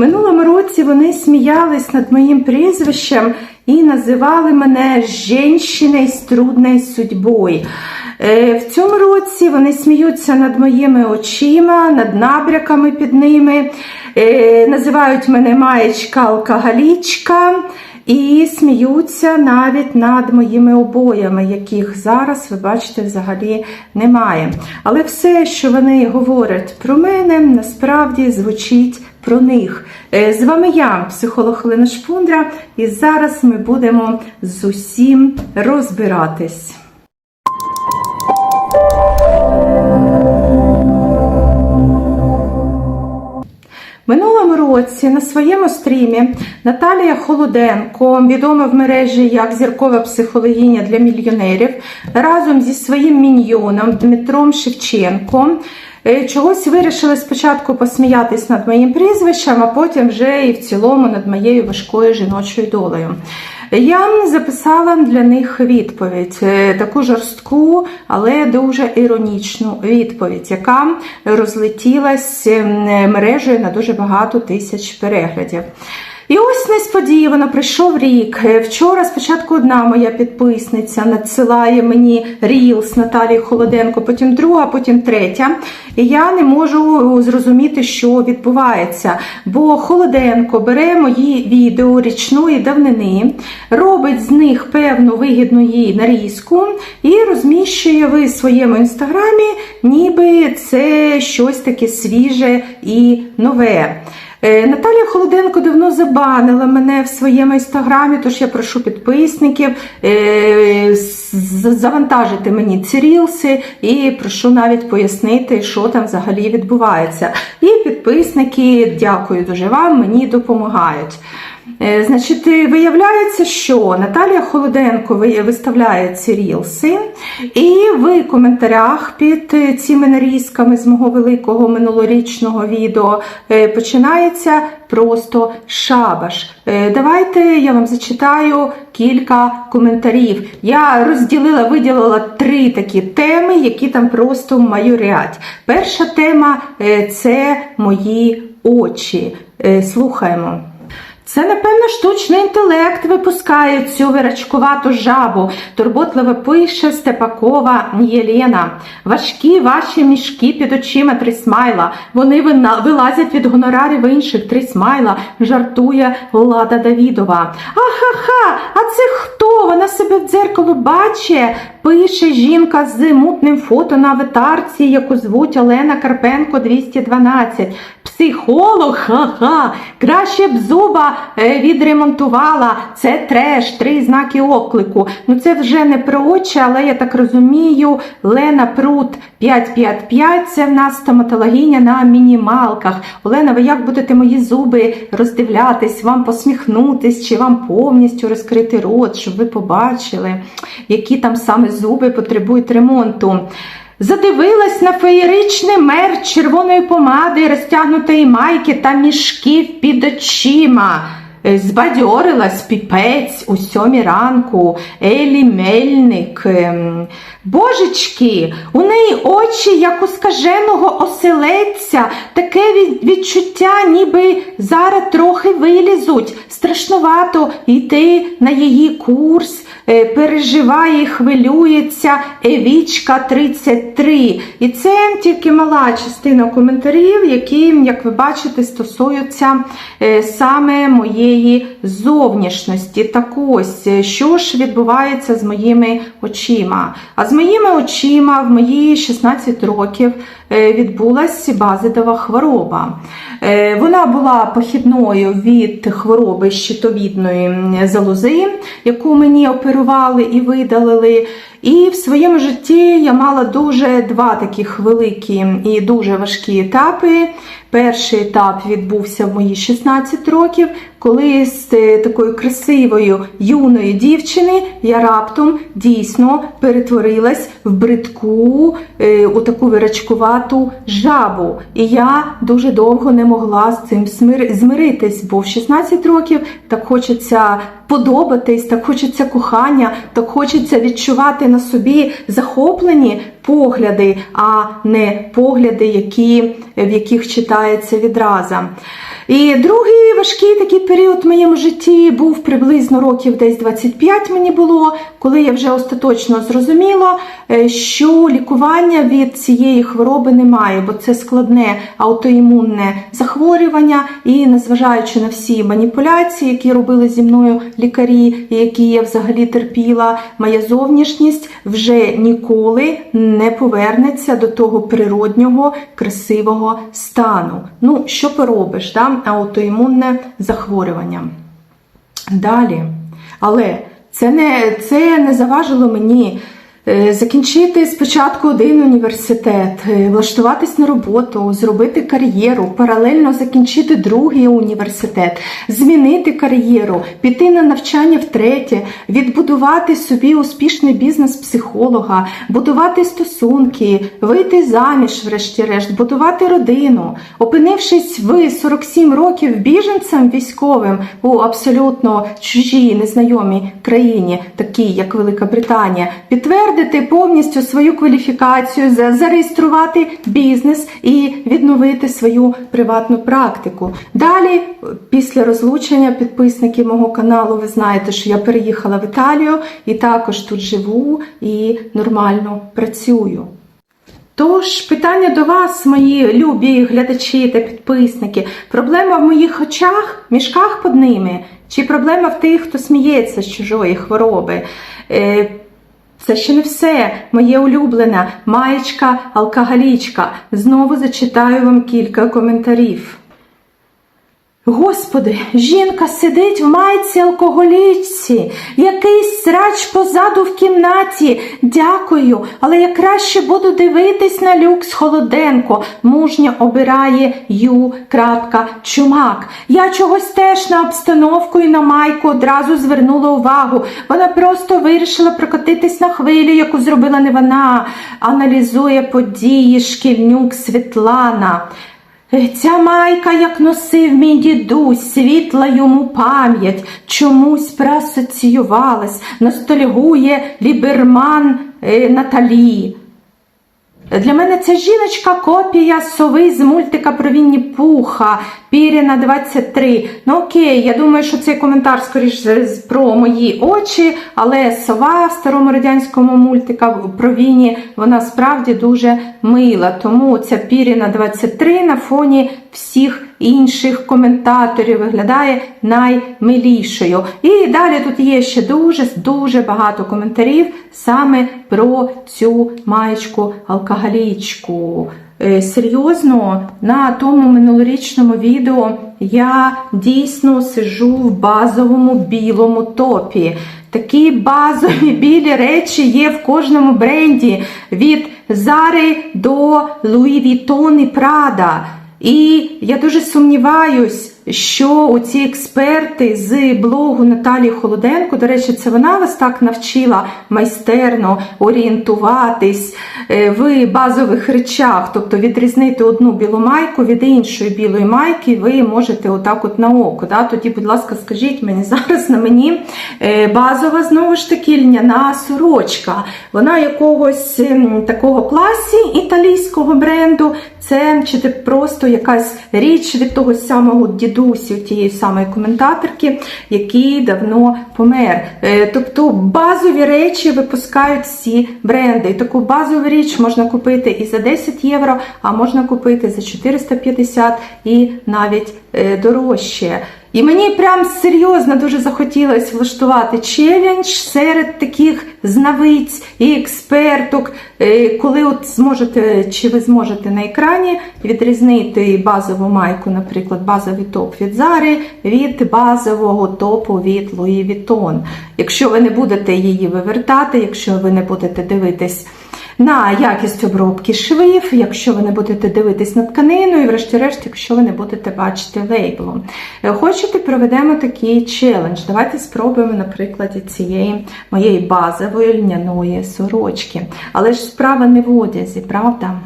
Минулому році вони сміялись над моїм прізвищем і називали мене «жінщиною з трудною судьбою. Е, В цьому році вони сміються над моїми очима, над набряками під ними, е, називають мене маєчка-алкоголічка і сміються навіть над моїми обоями, яких зараз, ви бачите, взагалі немає. Але все, що вони говорять про мене, насправді звучить про них. Е, З вами я, психолог Олена Шпундра, і зараз ми будемо з усім розбиратись. Минулому році на своєму стрімі Наталія Холоденко, відома в мережі як зіркова психологиня для мільйонерів, разом зі своїм міньйоном Дмитром Шевченком е, чогось вирішили спочатку посміятись над моїм прізвищем, а потім вже і в цілому над моєю важкою жіночою долею. Я записала для них відповідь, е, таку жорстку, але дуже іронічну відповідь, яка розлетілась е, мережею на дуже багато тисяч переглядів. І ось несподівано прийшов рік. Е, Вчора спочатку одна моя підписниця надсилає мені рілс Наталії Холоденко, потім друга, потім третя. І я не можу зрозуміти, що відбувається. Бо Холоденко бере мої відео річної давнини, робить з них певну вигідну їй нарізку і розміщує в своєму інстаграмі, ніби це щось таке свіже і нове. Е, Наталія Холоденко давно забанила мене в своєму інстаграмі, тож я прошу підписників е, завантажити мені ці рілси і прошу навіть пояснити, що там взагалі відбувається. І підписники, дякую дуже вам, мені допомагають. Е, Значить, е, виявляється, що Наталія Холоденко виставляє ці рілси, і в коментарях під е, цими нарізками з мого великого минулорічного відео починається просто шабаш. Давайте я вам зачитаю кілька коментарів. Я розділила, виділила три такі теми, які там просто майорять. Перша тема це мої очі. Слухаємо. Це, напевно, штучний інтелект випускає цю вирачкувату жабу. Турботливо пише Степакова Єлена. Важкі ваші мішки під очима Трисмайла. Вони вилазять від гонорарів інших Трисмайла, жартує Лада Давідова. Ахаха, а це хто? Вона себе в дзеркало бачить. Пише жінка з мутним фото на аватарці, яку звуть Олена Карпенко 212. Психолог, ха-ха, краще б зуба е, відремонтувала. Це треш, три знаки оклику. Ну це вже не про очі, але я так розумію, Лена Прут 555 це в нас стоматологиня на мінімалках. Олена, ви як будете мої зуби роздивлятись, вам посміхнутись, чи вам повністю розкрити рот, щоб ви побачили, які там саме зуби потребують ремонту. Задивилась на феєричний мер червоної помади, розтягнутої майки та мішків під очима. Е, Збадьорилась піпець у сьомій ранку, Елі Мельник. Ем, Божечки, у неї очі, як у скаженого оселедця, таке відчуття, ніби зараз трохи вилізуть. Страшнувато йти на її курс. Е, Переживає, хвилюється Евічка 33. І це тільки мала частина коментарів, які, як ви бачите, стосуються е, саме моєї зовнішності. Так ось, е, що ж відбувається з моїми очима? А з моїми очима в мої 16 років е, відбулася базидова хвороба. Е, Вона була похідною від хвороби щитовідної залози, яку мені оперували і видалили. І в своєму житті я мала дуже два таких великі і дуже важкі етапи. Перший етап відбувся в мої 16 років, коли з е, такої красивою юної дівчини я раптом дійсно перетворилась в бридку, е, у таку вирачкувату жабу. І я дуже довго не могла з цим змиритись, бо в 16 років так хочеться подобатись, так хочеться кохання, так хочеться відчувати на собі захоплені погляди, а не погляди, які, в яких читається відразу. І другий важкий такий період в моєму житті був приблизно років десь 25 мені було, коли я вже остаточно зрозуміла, е, що лікування від цієї хвороби немає, бо це складне аутоімунне захворювання, і незважаючи на всі маніпуляції, які робили зі мною лікарі, які я взагалі терпіла, моя зовнішність вже ніколи не повернеться до того природнього, красивого стану. Ну, що поробиш, да? аутоімунне захворювання. Далі. Але це не, це не заважило мені закінчити спочатку один університет, е, влаштуватись на роботу, зробити кар'єру, паралельно закінчити другий університет, змінити кар'єру, піти на навчання втретє, відбудувати собі успішний бізнес психолога, будувати стосунки, вийти заміж, врешті-решт, будувати родину, опинившись в 47 років біженцем військовим у абсолютно чужій незнайомій країні, такій як Велика Британія, підтвердити повністю свою кваліфікацію, зареєструвати бізнес і відновити свою приватну практику. Далі, після розлучення підписників мого каналу, ви знаєте, що я переїхала в Італію і також тут живу і нормально працюю. Тож, питання до вас, мої любі глядачі та підписники. Проблема в моїх очах, мішках під ними, чи проблема в тих, хто сміється з чужої хвороби? Це ще не все. Моє улюблене маєчка алкоголічка. Знову зачитаю вам кілька коментарів. Господи, жінка сидить в майці алкоголічці, якийсь срач позаду в кімнаті. Дякую, але я краще буду дивитись на люкс Холоденко. Мужньо обирає Ю. Чумак. Я чогось теж на обстановку і на майку одразу звернула увагу. Вона просто вирішила прокотитись на хвилю, яку зробила не вона. Аналізує події шкільнюк Світлана. Ця майка, як носив мій дідусь, світла йому пам'ять, чомусь проасоціювалась, ностальгує ліберман е, Наталі. Для мене ця жіночка копія сови з мультика про Вінні Пуха, Піріна 23. Ну окей, я думаю, що цей коментар скоріше про мої очі, але сова в старому радянському мультика про Вінні, вона справді дуже мила. Тому ця Піріна 23 на фоні всіх інших коментаторів виглядає наймилішою. І далі тут є ще дуже дуже багато коментарів саме про цю маєчку алкоголічку. Е, Серйозно, на тому минулорічному відео я дійсно сижу в базовому білому топі. Такі базові білі речі є в кожному бренді від Зари до Луї Вітон і Прада. І я дуже сумніваюсь, що у ці експерти з блогу Наталії Холоденко, до речі, це вона вас так навчила майстерно орієнтуватись е, в базових речах, тобто відрізнити одну білу майку від іншої білої майки, ви можете отак от на око. Да? Тоді, будь ласка, скажіть мені зараз на мені е, базова знову ж таки льняна сорочка. Вона якогось ем, такого класі італійського бренду. Це чи це просто якась річ від того самого дідусі, тієї самої коментаторки, який давно помер. Е, Тобто базові речі випускають всі бренди. Таку базову річ можна купити і за 10 євро, а можна купити за 450 і навіть е, дорожче. І мені прям серйозно дуже захотілося влаштувати челендж серед таких знавиць і експерток, е, коли от зможете, чи ви зможете на екрані відрізнити базову майку, наприклад, базовий топ від Зари від базового топу від Louis Vuitton. Якщо ви не будете її вивертати, якщо ви не будете дивитись на якість обробки швів, якщо ви не будете дивитись на тканину, і врешті-решт, якщо ви не будете бачити лейблу. Е, Хочете, проведемо такий челендж. Давайте спробуємо на прикладі цієї моєї базової льняної сорочки. Але ж справа не в одязі, правда?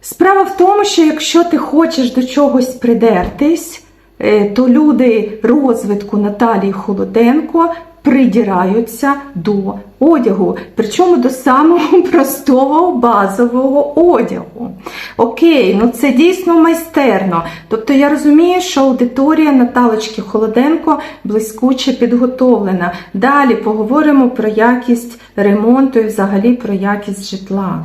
Справа в тому, що якщо ти хочеш до чогось придертись, е, то люди розвитку Наталії Холоденко придираються до одягу, причому до самого простого базового одягу. Окей, ну це дійсно майстерно. Тобто я розумію, що аудиторія Наталочки Холоденко блискуче підготовлена. Далі поговоримо про якість ремонту і взагалі про якість житла.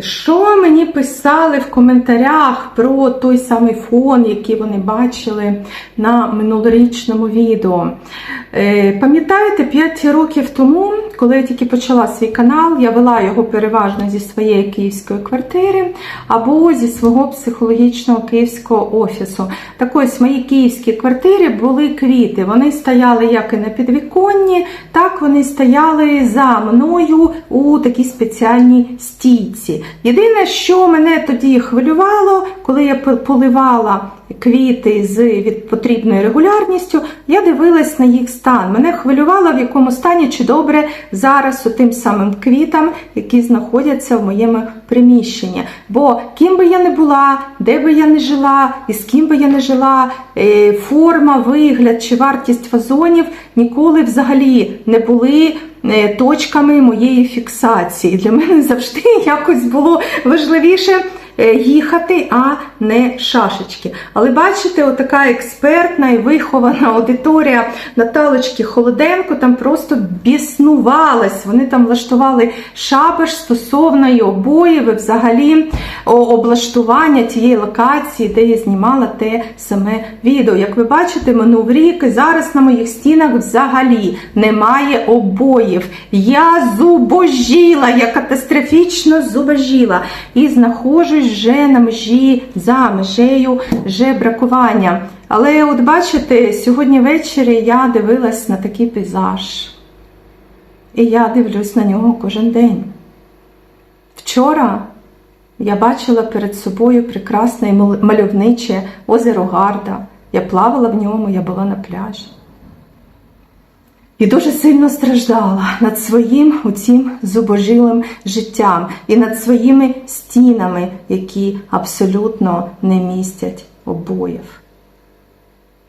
Що мені писали в коментарях про той самий фон, який вони бачили на минулорічному відео? Е, Пам'ятаєте, 5 років тому, коли я тільки почала свій канал, я вела його переважно зі своєї київської квартири або зі свого психологічного київського офісу. Так ось в моїй київській квартирі були квіти. Вони стояли як і на підвіконні, так вони стояли за мною у такій спеціальній стійці. Єдине, що мене тоді хвилювало, коли я поливала квіти з від потрібною регулярністю, я дивилась на їх стан. Мене хвилювало, в якому стані чи добре зараз у тим самим квітам, які знаходяться в моєму приміщенні. Бо ким би я не була, де би я не жила, і з ким би я не жила, е, форма, вигляд чи вартість вазонів ніколи взагалі не були. е, Точками моєї фіксації. Для мене завжди якось було важливіше їхати, а не шашечки. Але бачите, отака експертна і вихована аудиторія Наталочки Холоденко там просто біснувалась. Вони там влаштували шабаш стосовно і обоїв, і взагалі облаштування тієї локації, де я знімала те саме відео. Як ви бачите, минув рік і зараз на моїх стінах взагалі немає обоїв. Я зубожіла, я катастрофічно зубожіла і знаходжусь вже на межі за межею жебракування. Але от бачите, сьогодні ввечері я дивилась на такий пейзаж. І я дивлюсь на нього кожен день. Вчора я бачила перед собою прекрасне мальовниче озеро Гарда. Я плавала в ньому, я була на пляжі. І дуже сильно страждала над своїм оцім зубожилим життям і над своїми стінами, які абсолютно не містять обоїв.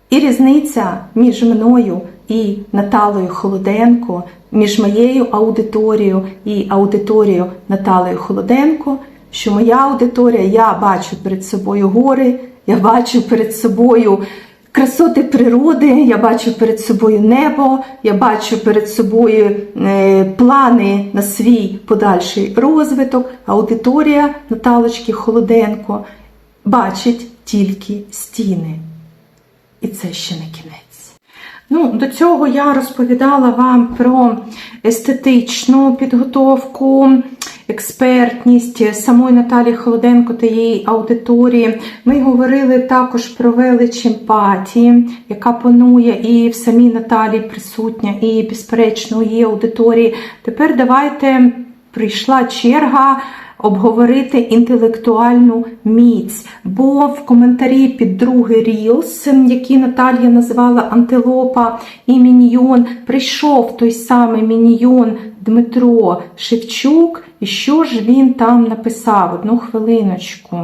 І різниця між мною і Наталою Холоденко, між моєю аудиторією і аудиторією Наталою Холоденко, що моя аудиторія, я бачу перед собою гори, я бачу перед собою красоти природи, я бачу перед собою небо, я бачу перед собою е, плани на свій подальший розвиток. Аудиторія Наталочки Холоденко бачить тільки стіни. І це ще не кінець. Ну, до цього я розповідала вам про естетичну підготовку, експертність самої Наталі Холоденко та її аудиторії. Ми говорили також про велич емпатії, яка панує і в самій Наталі присутня, і, безперечно, у її аудиторії. Тепер давайте прийшла черга обговорити інтелектуальну міць. Бо в коментарі під другий рілс, який Наталія назвала Антилопа і Міньйон, прийшов той самий Міньйон Дмитро Шевчук. І що ж він там написав? Одну хвилиночку.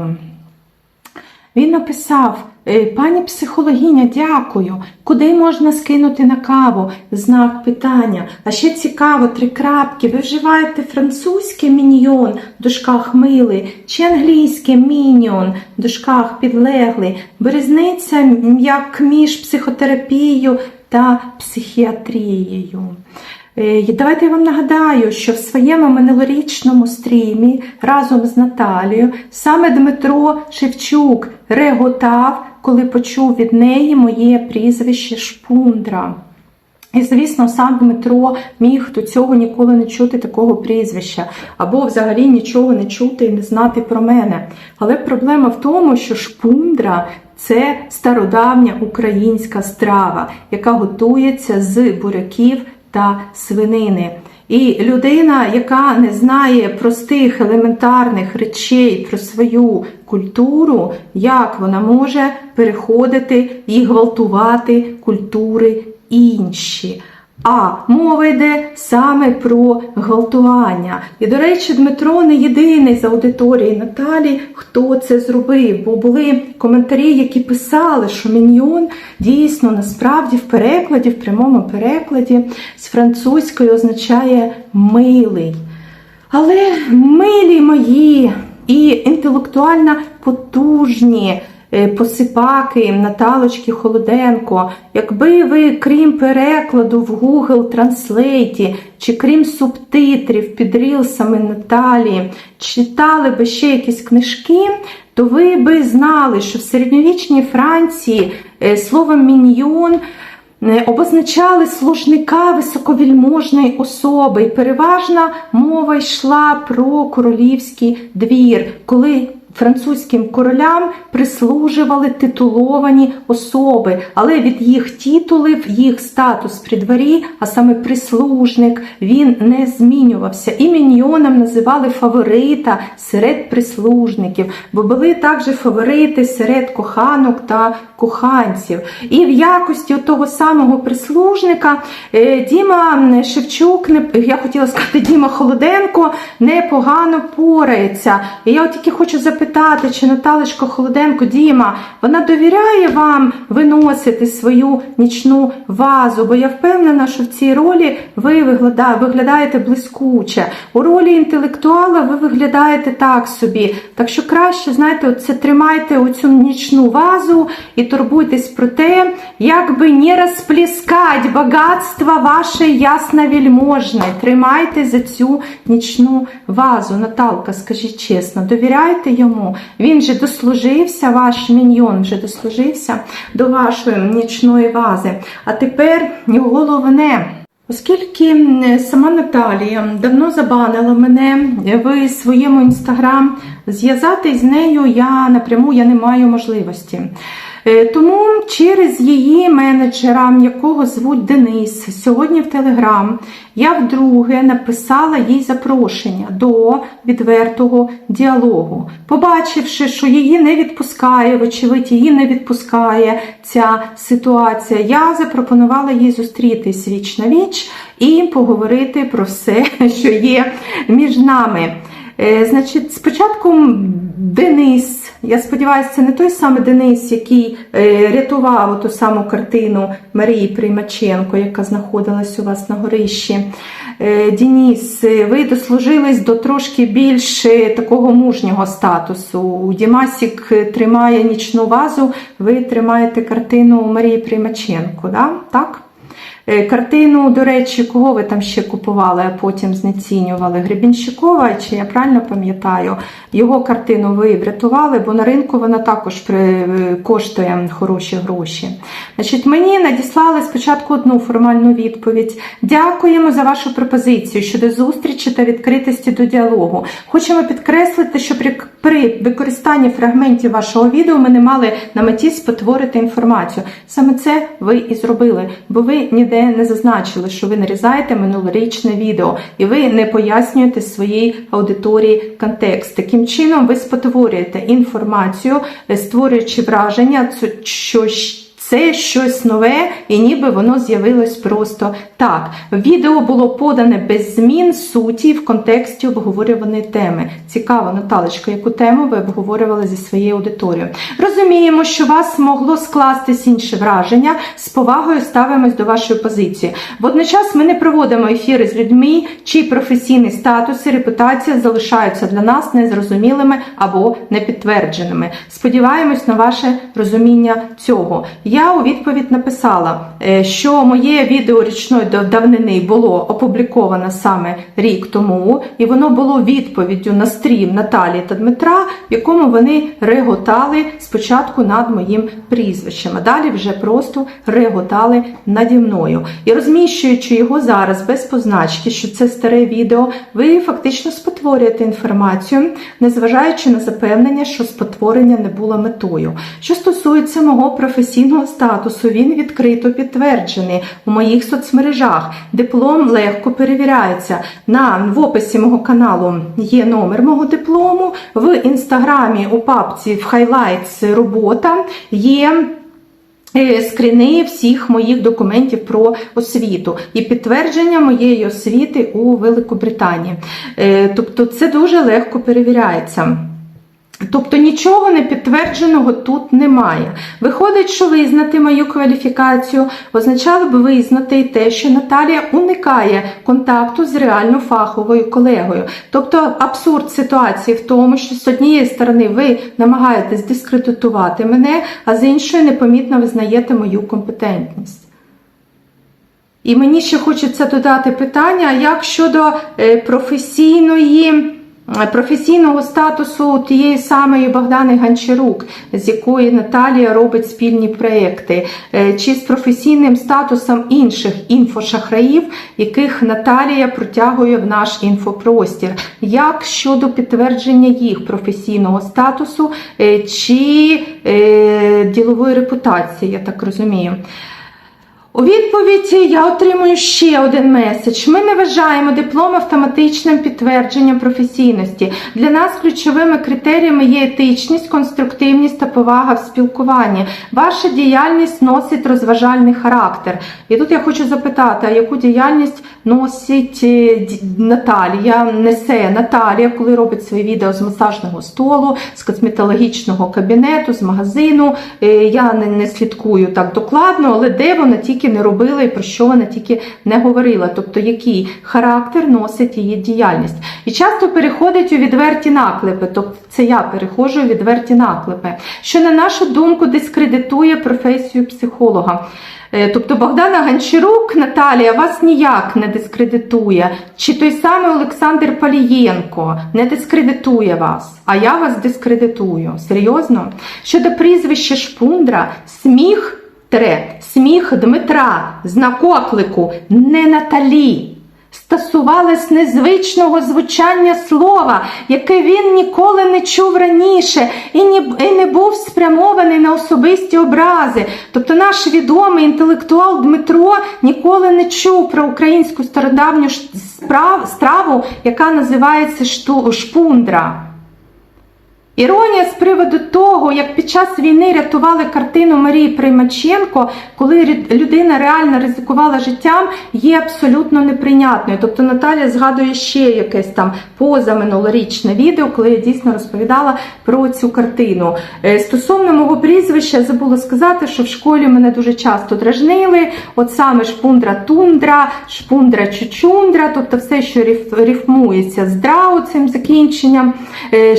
Він написав: «Е, Пані психологиня, дякую. Куди можна скинути на каву? Знак питання. А ще цікаво, три крапки. Ви вживаєте французьке міньйон в дужках милий, чи англійське міньйон дужках підлеглий. Бо різниця як між психотерапією та психіатрією. Е, Давайте я вам нагадаю, що в своєму минулорічному стрімі разом з Наталією саме Дмитро Шевчук реготав, коли почув від неї моє прізвище Шпундра. І, звісно, сам Дмитро міг до цього ніколи не чути такого прізвища, або взагалі нічого не чути і не знати про мене. Але проблема в тому, що шпундра це стародавня українська страва, яка готується з буряків та свинини. І людина, яка не знає простих елементарних речей про свою культуру, як вона може переходити і гвалтувати культури інші. А мова йде саме про гвалтування. І, до речі, Дмитро не єдиний з аудиторії Наталі, хто це зробив, бо були коментарі, які писали, що міньйон дійсно насправді в перекладі, в прямому перекладі з французької означає милий. Але милі мої і інтелектуально потужні посипаки Наталочки Холоденко, якби ви, крім перекладу в Google Translate, чи крім субтитрів під рілсами Наталі, читали би ще якісь книжки, то ви би знали, що в середньовічній Франції е, словом міньйон е, обозначали служника високовільможної особи. І переважна мова йшла про королівський двір, коли французьким королям прислужували титуловані особи, але від їх титулів, їх статус при дворі, а саме прислужник, він не змінювався. І міньйоном називали фаворита серед прислужників, бо були також фаворити серед коханок та коханців. І в якості того самого прислужника е, Діма Шевчук, я хотіла сказати, Діма Холоденко непогано порається. І я от тільки хочу запитати, чи Наталечко Холоденко, Діма, вона довіряє вам виносити свою нічну вазу, бо я впевнена, що в цій ролі ви виглядаєте блискуче. У ролі інтелектуала ви виглядаєте так собі. Так що краще, знаєте, оце тримайте оцю нічну вазу і турбуйтесь про те, як би не розплескать багатство ваше ясновельможне. Тримайте за цю нічну вазу. Наталка, скажіть чесно, довіряйте йому. Він же дослужився, ваш міньйон вже дослужився до вашої нічної вази. А тепер головне. Оскільки сама Наталія давно забанила мене в своєму інстаграм, зв'язатись з нею я напряму я не маю можливості. Е, Тому через її менеджера, якого звуть Денис, сьогодні в Телеграм, я вдруге написала їй запрошення до відвертого діалогу. Побачивши, що її не відпускає, вочевидь, її не відпускає ця ситуація, я запропонувала їй зустрітись віч на віч і поговорити про все, що є між нами. Е, Значить, спочатку Денис, я сподіваюся, це не той самий Денис, який е, рятував ту саму картину Марії Приймаченко, яка знаходилась у вас на горищі. Е, Дініс, ви дослужились до трошки більш такого мужнього статусу. Дімасік тримає нічну вазу, ви тримаєте картину Марії Приймаченко, да? так? Е, Картину, до речі, кого ви там ще купували, а потім знецінювали? Гребінщикова, чи я правильно пам'ятаю, його картину ви врятували, бо на ринку вона також е, коштує хороші гроші. Значить, мені надіслали спочатку одну формальну відповідь. Дякуємо за вашу пропозицію щодо зустрічі та відкритості до діалогу. Хочемо підкреслити, що при, використанні фрагментів вашого відео ми не мали на меті спотворити інформацію. Саме це ви і зробили, бо ви ніде не зазначили, що ви нарізаєте минулорічне відео, і ви не пояснюєте своїй аудиторії контекст. Таким чином, ви спотворюєте інформацію, е, створюючи враження, що це щось нове, і ніби воно з'явилось просто так. Відео було подане без змін суті в контексті обговорюваної теми. Цікаво, Наталочка, яку тему ви обговорювали зі своєю аудиторією. Розуміємо, що вас могло скластись інше враження. З повагою ставимось до вашої позиції. Водночас ми не проводимо ефіри з людьми, чиї професійні статуси, репутація залишаються для нас незрозумілими або непідтвердженими. Сподіваємось на ваше розуміння цього. Я у відповідь написала, е, що моє відео річної дав- давнини було опубліковано саме рік тому, і воно було відповіддю на стрім Наталії та Дмитра, в якому вони реготали спочатку над моїм прізвищем, а далі вже просто реготали наді мною. І розміщуючи його зараз без позначки, що це старе відео, ви фактично спотворюєте інформацію, незважаючи на запевнення, що спотворення не було метою. Що стосується мого професійного статусу, він відкрито підтверджений у моїх соцмережах. Диплом легко перевіряється. На в описі мого каналу є номер мого диплому. В інстаграмі у папці в Highlights робота є е, скріни всіх моїх документів про освіту і підтвердження моєї освіти у Великобританії. Е, Тобто це дуже легко перевіряється. Тобто нічого не підтвердженого тут немає. Виходить, що визнати мою кваліфікацію означало б визнати і те, що Наталія уникає контакту з реально фаховою колегою. Тобто абсурд ситуації в тому, що з однієї сторони ви намагаєтесь дискредитувати мене, а з іншої непомітно визнаєте мою компетентність. І мені ще хочеться додати питання, як щодо е, професійної. Професійного статусу тієї самої Богдани Гончарук, з якої Наталія робить спільні проекти, Е, чи з професійним статусом інших інфошахраїв, яких Наталія протягує в наш інфопростір, як щодо підтвердження їх професійного статусу е, чи е, ділової репутації, я так розумію. У відповідь я отримую ще один меседж. Ми не вважаємо диплом автоматичним підтвердженням професійності. Для нас ключовими критеріями є етичність, конструктивність та повага в спілкуванні. Ваша діяльність носить розважальний характер. І тут я хочу запитати, а яку діяльність носить е, Наталія, несе Наталія, коли робить свої відео з масажного столу, з косметологічного кабінету, з магазину. Е, Я не, слідкую так докладно, але де вона тільки не робила і про що вона тільки не говорила, тобто який характер носить її діяльність. І часто переходить у відверті наклепи, тобто це я переходжу у відверті наклепи, що на нашу думку дискредитує професію психолога. Е, Тобто Богдана Гончарук, Наталія, вас ніяк не дискредитує. Чи той самий Олександр Палієнко не дискредитує вас, а я вас дискредитую. Серйозно? Щодо прізвища Шпундра, сміх тире, сміх Дмитра, знак оклику, не Наталі. Стосувалось незвичного звучання слова, яке він ніколи не чув раніше, і, не був спрямований на особисті образи. Тобто наш відомий інтелектуал Дмитро ніколи не чув про українську стародавню страву, яка називається шпундра. Іронія з приводу того, як під час війни рятували картину Марії Приймаченко, коли людина реально ризикувала життям, є абсолютно неприйнятною. Тобто Наталя згадує ще якесь там позаминулорічне відео, коли я дійсно розповідала про цю картину. Е, Стосовно мого прізвища, забула сказати, що в школі мене дуже часто дражнили. От саме шпундра тундра, шпундра чучундра, тобто все, що риф- рифмується з драу цим закінченням. Е,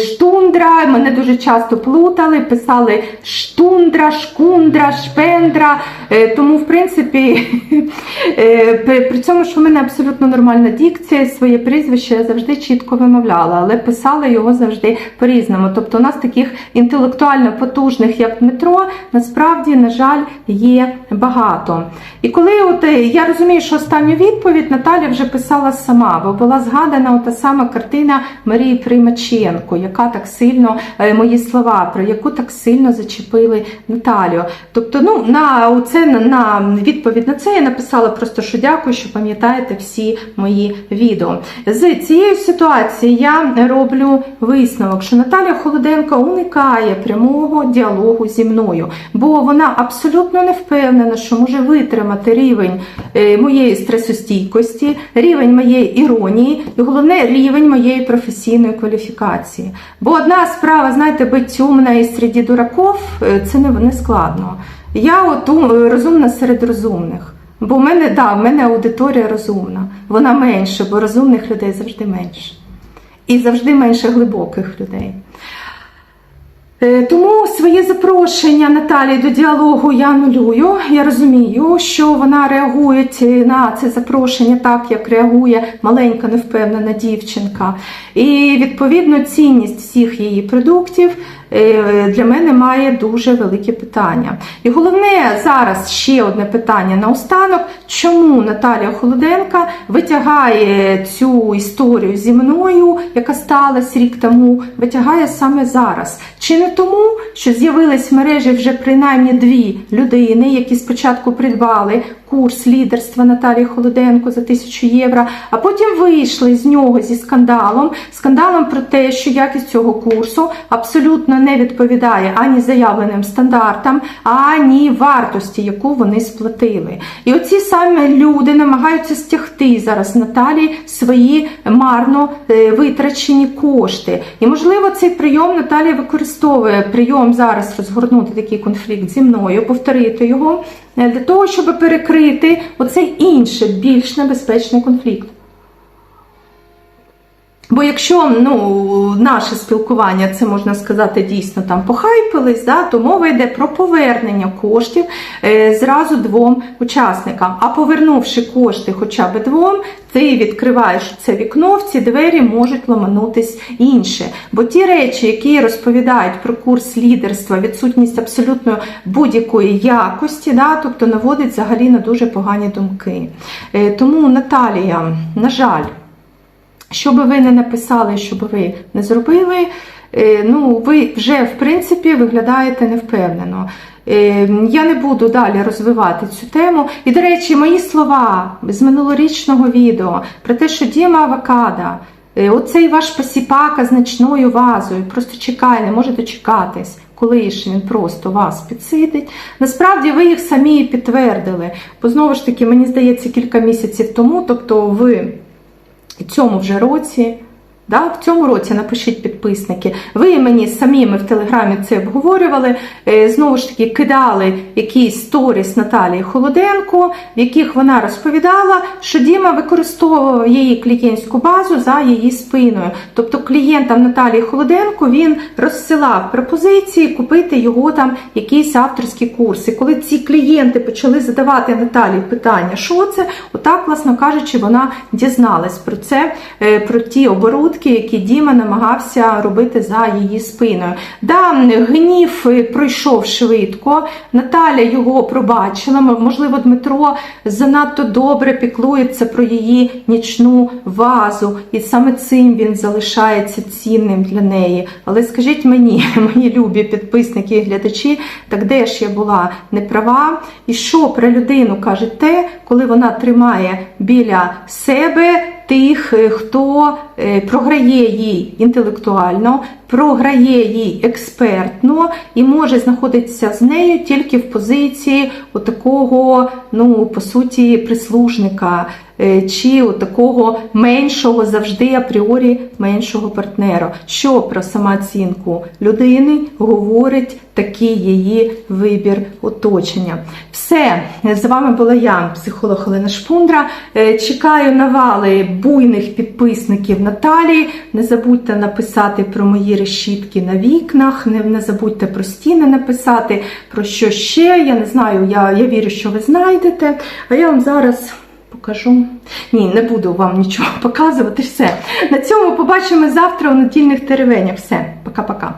Штундра, мене дуже часто плутали, писали штундра, шкундра, шпендра. Е, Тому, в принципі, е, при при цьому, що в мене абсолютно нормальна дикція, своє прізвище я завжди чітко вимовляла, але писала його завжди по-різному. Тобто, у нас таких інтелектуально потужних, як Дмитро, насправді, на жаль, є багато. І коли от е, я розумію, що останню відповідь Наталя вже писала сама, бо була згадана та сама картина Марії Примаченко, яка так сильно е, мої слова, про яку так сильно зачепили Наталю. Тобто, ну на оце на, відповідь на це я написала просто, що дякую, що пам'ятаєте всі мої відео. З цієї ситуації я роблю висновок, що Наталя Холоденко уникає прямого діалогу зі мною, бо вона абсолютно не впевнена, що може витримати рівень е, моєї стресостійкості, рівень моєї іронії і головне рівень моєї професійної кваліфікації. Бо одна справа, знаєте, бути умна і серед дураков е, це не, не складно. Я от ум- розумна серед розумних. Бо в мене, да, в мене аудиторія розумна. Вона менше, бо розумних людей завжди менше. І завжди менше глибоких людей. Е, Тому своє запрошення Наталі до діалогу я нулюю. Я розумію, що вона реагує на це запрошення так, як реагує маленька невпевнена дівчинка. І відповідно цінність всіх її продуктів для мене має дуже велике питання. І головне зараз ще одне питання наостанок: чому Наталія Холоденка витягає цю історію зі мною, яка сталася рік тому, витягає саме зараз? Чи не тому, що з'явились в мережі вже принаймні дві людини, які спочатку придбали курс лідерства Наталії Холоденко за 1000 євро, а потім вийшли з нього зі скандалом. Скандалом про те, що якість цього курсу абсолютно не відповідає ані заявленим стандартам, ані вартості, яку вони сплатили. І оці саме люди намагаються стягти зараз Наталії свої марно е, витрачені кошти. І можливо цей прийом Наталія використовує прийом зараз розгорнути такий конфлікт зі мною, повторити його е, для того, щоб перекрити оцей інший, більш небезпечний конфлікт. Бо якщо ну, наше спілкування, це можна сказати, дійсно там похайпились, да, то мова йде про повернення коштів е, зразу двом учасникам. А повернувши кошти хоча б двом, ти відкриваєш це вікно, в ці двері можуть ламанутись інше. Бо ті речі, які розповідають про курс лідерства, відсутність абсолютно будь-якої якості, да, тобто наводить взагалі на дуже погані думки. Е, тому Наталія, на жаль. Що би ви не написали, що би ви не зробили, е, ну, ви вже, в принципі, виглядаєте невпевнено. Е, Я не буду далі розвивати цю тему. І, до речі, мої слова з минулорічного відео про те, що Діма Авокадо, е, оцей ваш посіпака з ночною вазою, просто чекає, не може дочекатись. Коли ж він просто вас підсидить. Насправді ви їх самі підтвердили. Бо знову ж таки, мені здається, кілька місяців тому, тобто ви цьому вже році. Да, в цьому році напишіть підписники. Ви мені самі ми в телеграмі це обговорювали. Е, Знову ж таки, кидали якісь сторіс Наталії Холоденко, в яких вона розповідала, що Діма використовував її клієнтську базу за її спиною. Тобто клієнтам Наталії Холоденко він розсилав пропозиції купити його там якісь авторські курси. Коли ці клієнти почали задавати Наталії питання, що це, отак, власно кажучи, вона дізналась про це, е, про ті оборудки, які Діма намагався робити за її спиною. Да, гнів пройшов швидко. Наталя його пробачила. Можливо, Дмитро занадто добре піклується про її нічну вазу, і саме цим він залишається цінним для неї. Але скажіть мені, мої любі підписники і глядачі, так де ж я була не права? І що про людину каже коли вона тримає біля себе тих, е, хто е, програє їй інтелектуально, програє їй експертно і може знаходитися з нею тільки в позиції такого, ну, по суті, прислужника. е, Чи такого меншого завжди апріорі меншого партнера, що про самооцінку людини говорить такий її вибір оточення. Все, з вами була я, психолог Олена Шпундра. Е, Чекаю навали буйних підписників Наталії. Не забудьте написати про мої решітки на вікнах, не, не забудьте про стіни написати, про що ще. Я не знаю, я, я вірю, що ви знайдете. А я вам зараз. Покажу. Ні, не буду вам нічого показувати. Все. На цьому побачимо завтра у недільних теревенях. Все, пока-пока.